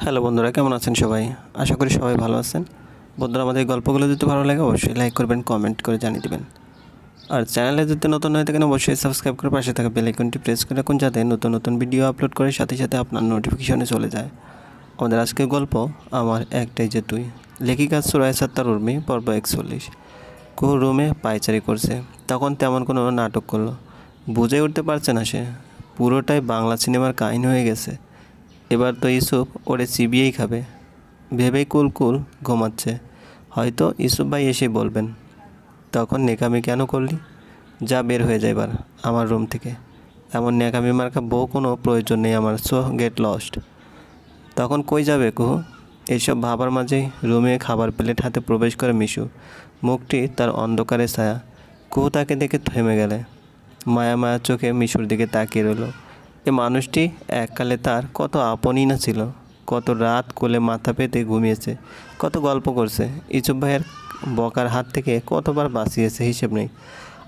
Hello বন্ধুরা, কেমন আছেন সবাই? আশা করি সবাই ভালো আছেন। বন্ধুরা, আমাদের গল্পগুলো যদি ভালো লাগে, অবশ্যই লাইক করবেন কমেন্ট করে জানিয়ে দেবেন। আর চ্যানেলে যদি নতুন হয়ে থাকেন, অবশ্যই সাবস্ক্রাইব করে পাশে থাকা বেল আইকনটি প্রেস করে রাখুন, যাতে নতুন নতুন ভিডিও আপলোড করে সাথে সাথে আপনার নোটিফিকেশনে চলে যায়। আমাদের আজকের গল্প, আমার একটাই যে তুই। লেখিকা সুরায় সাত্তার উর্মি, পর্ব একচল্লিশ। কুহু রুমে পায়চারি করছে, তখন তেমন কোনো নাটক করল। বুঝে উঠতে পারছে না সে। পুরোটাই বাংলা সিনেমার কাহিনী হয়ে গেছে। এবার তো ইউসুফ ওরে চিবিয়েই খাবে। ভেবেই কুল কুল ঘুমাচ্ছে। হয়তো ইউসুফ ভাই এসে বলবেন, তখন নেকামি কেন করলি? যা বের হয়ে যায় এবার আমার রুম থেকে। এমন নেকামি মার্কা বউ কোনো প্রয়োজন নেই আমার, সো গেট লস্ট। তখন কই যাবে কুহু? এইসব ভাবার মাঝেই রুমে খাবার প্লেট হাতে প্রবেশ করে মিশু। মুখটি তার অন্ধকারে ছায়া। কুহু তাকে দেখে থেমে গেলে। মায়া মায়া চোখে মিশুর দিকে তাকিয়ে রইল। এ মানুষটি এককালে তার কত আপনই না ছিল। কত রাত কোলে মাথা পেতে ঘুমিয়েছে, কত গল্প করছে। ইচুব ভাইয়ের বকার হাত থেকে কতবার বাঁচিয়েছে হিসেব নেই।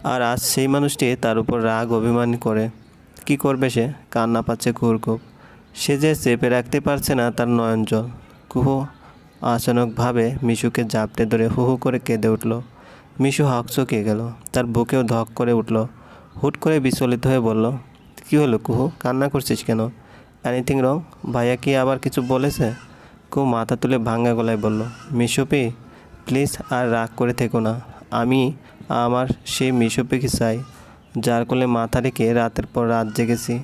আর আজ সেই মানুষটি তার উপর রাগ, অভিমান করে। কি করবে সে? কান্না পাচ্ছে খুব সে যে চেপে রাখতে পারছে না তার নয়ন জল কুহু আচানকভাবে মিশুকে জাপটে ধরে হু হু করে কেঁদে উঠল। মিশু হকচকিয়ে গেল। তার বুকেও ধক করে উঠল। হুট করে বিচলিত হয়ে বলল কি হলো কুহু? কান্না করছিস কেন? এনিথিং রং ভাইয়া কি আবার কিছু বলেছে? কুহু মাথা তুলে ভাঙ্গা গলায় বলল, মিশুপি প্লিজ আর রাগ করে থেকো না। আমি আমার সেই মিশুপিকে চাই, যার কোলে মাথা রেখে রাতের পর রাত জেগেছি।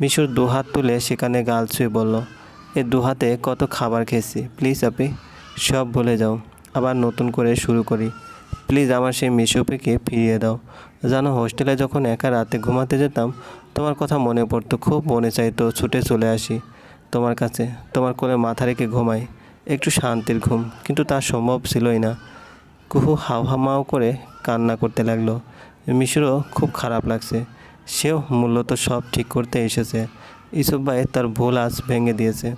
মিশুর দুহাত তুলে সেখানে গাল ছুঁয়ে বলল, এ দুহাতে কত খাবার খেয়েছি। প্লিজ আপি, সব ভুলে যাও। আবার নতুন করে শুরু করি। প্লিজ আমার সেই মিশুপিকে ফিরিয়ে দাও। জানো হোস্টেলে যখন একা রাতে ঘুমাতে যেতাম, তোমার কথা মনে পড়তো, খুব মনে চাইতো ছুটে চলে আসি তোমার কাছে। তোমার কোলে মাথা রেখে ঘুমাই, একটু শান্তির ঘুম, কিন্তু তা সম্ভব ছিলই না। কুহু হাও হামাও করে কান্না করতে লাগল। মিশুরও খুব খারাপ লাগছে। সেও মূলত সব ঠিক করতে এসেছে। ইসুফ ভাই তার ভুল আজ ভেঙে দিয়েছে।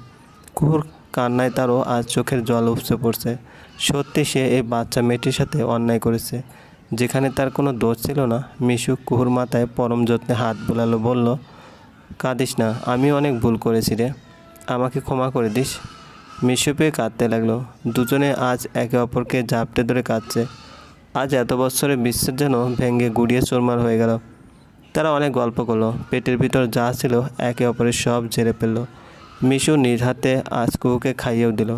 কুহুর কান্নায় তারও আজ চোখের জল উপচে পড়ছে। সত্যি সে এই বাচ্চা মেয়েটির সাথে অন্যায় করেছে। যেখানে তার কোনো দোষ ছিল না, মিশু কুহুর মাথায় পরম যত্নে হাত বোলালো, বলল, কাঁদিস না, আমি অনেক ভুল করেছি রে। আমাকে ক্ষমা করে দিস। মিশু পেয়ে কাঁদতে লাগল। দুজনে আজ একে অপরকে ঝাপটে ধরে কাঁদছে। আজ এত বছরে বিশ্বের যেন ভেঙে গুড়িয়ে চোরমার হয়ে গেল। তারা অনেক গল্প করল। পেটের ভিতর যা ছিল, একে অপরের সব ঝেড়ে ফেলল। মিশু নিজ হাতে আজ কুহুকে খাইয়েও দিল।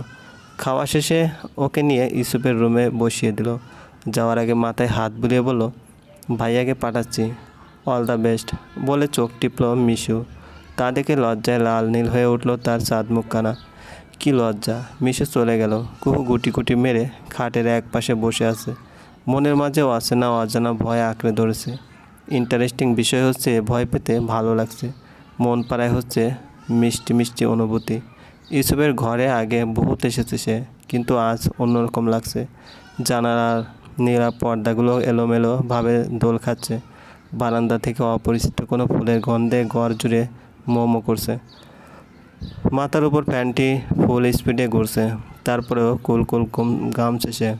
খাওয়া শেষে ওকে নিয়ে ইউসুফের রুমে বসিয়ে দিল। যাওয়ার আগে মাথায় হাত বুলিয়ে বলল, ভাইয়াকে পাঠাচ্ছি। All the best. বলে চোখ টিপল মিশু। তা দেখে লজ্জায় লাল নীল হয়ে উঠল তার চাঁদ মুখখানা। কি লজ্জা! মিশু চলে গেল। কুহু গুটি গুটি মেরে খাটের এক পাশে বসে আছে। মনের মাঝেও আছে না অজানা ভয় আঁকড়ে ধরেছে। ইন্টারেস্টিং বিষয় হচ্ছে, ভয় পেতে ভালো লাগছে। মন পাড়ায় হচ্ছে মিষ্টি মিষ্টি অনুভূতি। ইসবের ঘরে আগে বহুত এসেছে সে, কিন্তু আজ অন্যরকম লাগছে। জানালার নীলা পর্দাগুলো এলোমেলোভাবে দোল খাচ্ছে। বারান্দা থেকে অপরিচিত কোনো ফুলের গন্ধে ঘর জুড়ে মোমো করছে। মাথার উপর ফ্যানটি ফুল স্পিডে ঘুরছে, তারপরেও কুল কুল কুম- ঘামছে সে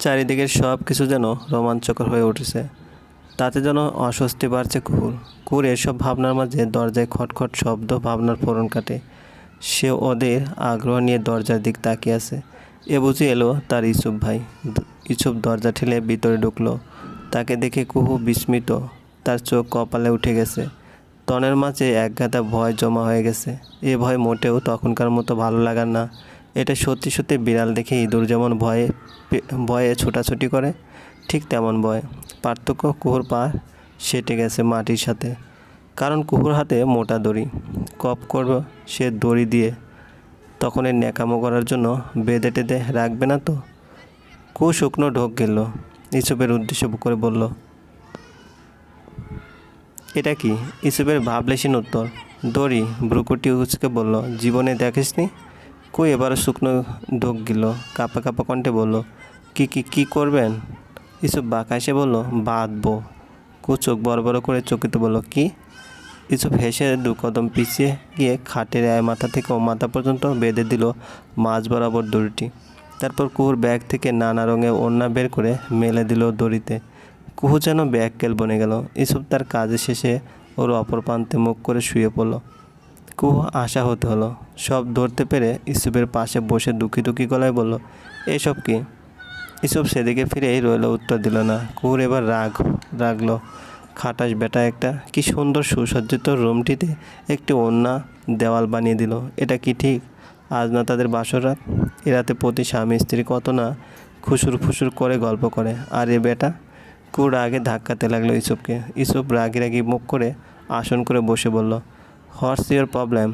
চারিদিকের সব কিছু যেন রোমাঞ্চকর হয়ে উঠেছে। তাতে যেন অস্বস্তি বাড়ছে কুহুর কুহুর এসব ভাবনার মাঝে দরজায় খটখট শব্দ ভাবনার ফোরন কাটে। সে ওদের আগ্রহ নিয়ে দরজার দিক তাকিয়ে আছে। এ বুঝি এলো তার ইসুফ ভাই। ইসুফ দরজা ঠেলে ভিতরে ঢুকলো। তাকে দেখে কুহু বিস্মিত। তার চোখ কপালে উঠে গেছে। তনের মাঝে একগাদা ভয় জমা হয়ে গেছে। এ ভয় মোটেও তখনকার মতো ভালো লাগার না। এটা সত্যি সত্যি বিড়াল দেখে ইঁদুর যেমন ভয়ে ভয়ে ছোটাছুটি করে, ঠিক তেমন ভয়। পার্থক্য কুহুর পা সেটে গেছে মাটির সাথে। কারণ কুহুর হাতে মোটা দড়ি। কপ করবে সে দড়ি দিয়ে তখন এর ন্যাকামো করার জন্য বেঁধে টেঁধে রাখবে না তো? কু শুকনো ঢোক গেল। ইসবের উদ্দেশ্য করে বলল, এটা কি? ইসুফের ভাবলেশীন উত্তর। দড়ি ব্রুকুটি উচকে বলল, জীবনে দেখিসনি? কই এবারও শুকনো ঢোক গেল। কাপা কাপা কণ্ঠে বলল, কি কি কি করবেন? ইসুফ বাঁকা এসে বলল, বাঁধবো। কু চোখ বড় বড় করে চকিতে বলল, কি? ইসুফ হেসে দু কদম পিছিয়ে গিয়ে খাটের মাথা থেকে ও মাথা পর্যন্ত বেঁধে দিল মাঝ বরাবর দড়িটি। তারপর কুহুর ব্যাগ থেকে নানা রঙে ওড়না বের করে মেলে দিল দড়িতে। কুহু যেন ব্যাগ কেল বনে গেল। ইসুফ তার কাজে শেষে ওর অপর প্রান্তে মুখ করে শুয়ে পড়ল। কুহু আশা হতে হলো। সব ধরতে পেরে ইসুফের পাশে বসে দুঃখী দুঃখী গলায় বলল, এসব কি? ইসুফ সেদিকে ফিরেই রইল, উত্তর দিল না। কুহুর এবার রাগ, রাগলো। খাটাস বেটা একটা। কি সুন্দর সুসজ্জিত রুমটিতে একটি অন্যা দেওয়াল বানিয়ে দিল। এটা কি ঠিক? আজ না তাদের বাসর রাত? এ রাতে প্রতি স্বামী স্ত্রী কত না খুসুর ফুসুর করে গল্প করে। আর এ বেটা, কুর আগে ধাক্কাতে লাগল ইসুফকে। ইসুফ রাগি রাগি মুখ করে আসন করে বসে বলল হোয়াটস ইউর প্রবলেম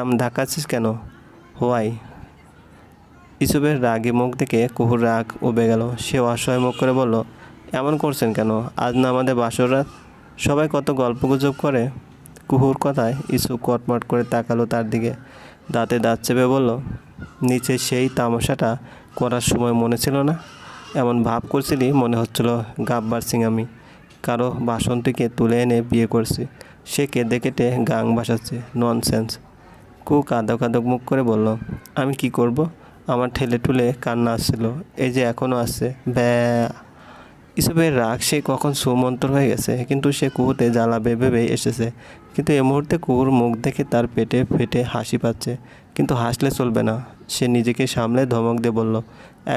এম ধাক্কাচ্ছিস কেন? হোয়াই ইসুফের রাগে মুখ দেখে কুহুর রাগ উবে গেল। সে অসহায় মুখ করে বলল, এমন করছেন কেন? আজ না আমাদের বাসর রাত? সবাই কত গল্পগুজব করে? কুহুর কথায় ইসুফ কটমট করে তাকালো তার দিকে। দাঁতে দাঁত চেপে বলল, নিচে সেই তামাশাটা করার সময় মনে ছিল না? এমন ভাব করছিলি মনে হচ্ছিল গাব্বার সিং আমি কারও বাসন্তীকে তুলে এনে বিয়ে করছি। সে কেঁদে কেটে গাং ভাসাচ্ছে। ননসেন্স। কু কাঁদো কাঁদো মুখ করে বলল, আমি কি করব? আমার ঠেলে টুলে কান্না আসছিল। এই যে এখনও আসছে। ব্যা। ইসবের রাগ সে কখন সুমন্তর হয়ে গেছে, কিন্তু সে কুহুতে জ্বালাবে ভেবে এসেছে। কিন্তু এই মুহূর্তে কুহুর মুখ দেখে তার পেটে ফেটে হাসি পাচ্ছে, কিন্তু হাসলে চলবে না। সে নিজেকে সামলে ধমক দিয়ে বলল,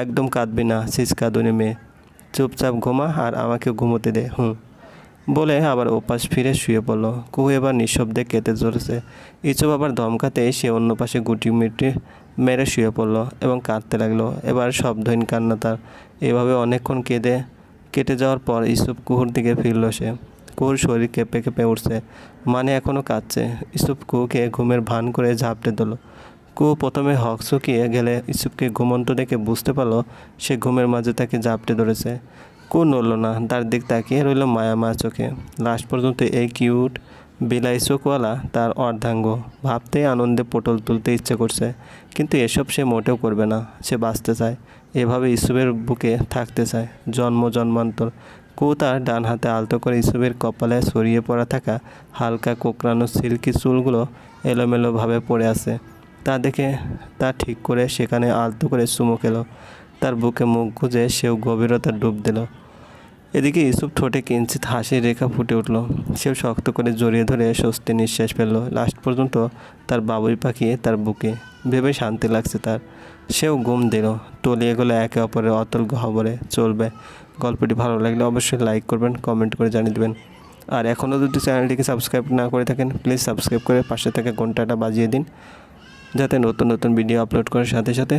একদম কাঁদবি না সিসকাদুনি মেয়ে চুপচাপ ঘুমা আর আমাকে ঘুমোতে দে, হুম। বলে আবার ওপাশ ফিরে শুয়ে পড়ল। কুহু এবার নিঃশব্দে কেঁদে ধরেছে ইচুপ আবার ধমকাতে সে অন্য পাশে গুটি মিটি মেরে শুয়ে পড়ল এবং কাঁদতে লাগল। এবার শব্দহীন কান্না তার। এভাবে অনেকক্ষণ কেঁদে কেটে যাওয়ার পর ইসুফ কুহুর দিকে ফিরল সে। কুহুর শরীর কেঁপে কেঁপে উঠছে। মানে এখনও কাঁদছে। ইসুফ কুহুকে ঘুমের ভান করে ঝাঁপটে দিল। কু প্রথমে হক শুকিয়ে গেলে ইসুপকে ঘুমন্ত দেখে বুঝতে পারল, সে ঘুমের মাঝে তাকে ঝাঁপটে ধরেছে। কু নড়ল না, তার দিক তাকিয়ে রইল মায়া মা চোখে। লাস্ট পর্যন্ত এই কিউট বিলাই চোখওয়ালা তার অর্ধাঙ্গ। ভাবতেই আনন্দে পটল তুলতে ইচ্ছে করছে, কিন্তু এসব সে মোটেও করবে না। সে বাঁচতে চায়, এভাবে ইসুবের বুকে থাকতে চায়। জন্ম, জন্মান্তর। কু তার ডান হাতে আলতো করে ইসুবের কপালে ছড়িয়ে পড়া থাকা হালকা কোকড়ানো সিল্কি চুলগুলো এলোমেলোভাবে পড়ে আছে। তা দেখে তা ঠিক করে সেখানে আলতো করে চুমু খেলো। তার বুকে মুখ গুজে সেও গভীরতা ডুব দিল। এদিকে ইসুফ ঠোঁটে কিঞ্চিত হাসির রেখা ফুটে উঠল। সেও শক্ত করে জড়িয়ে ধরে স্বস্তি নিঃশ্বাস ফেলল। লাস্ট পর্যন্ত তার বাবুই পাখি তার বুকে। ভেবে শান্তি লাগছে তার। সেও ঘুম দিল। তলিয়ে গেলো একে অপরের অতল গহবরে চলবে। গল্পটি ভালো লাগলে অবশ্যই লাইক করবেন, কমেন্ট করে জানিয়ে দেবেন। আর এখনও যদি চ্যানেলটিকে সাবস্ক্রাইব না করে থাকেন, প্লিজ সাবস্ক্রাইব করে পাশে থেকে ঘন্টাটা বাজিয়ে দিন। যাতে নতুন নতুন ভিডিও আপলোড করার সাথে সাথে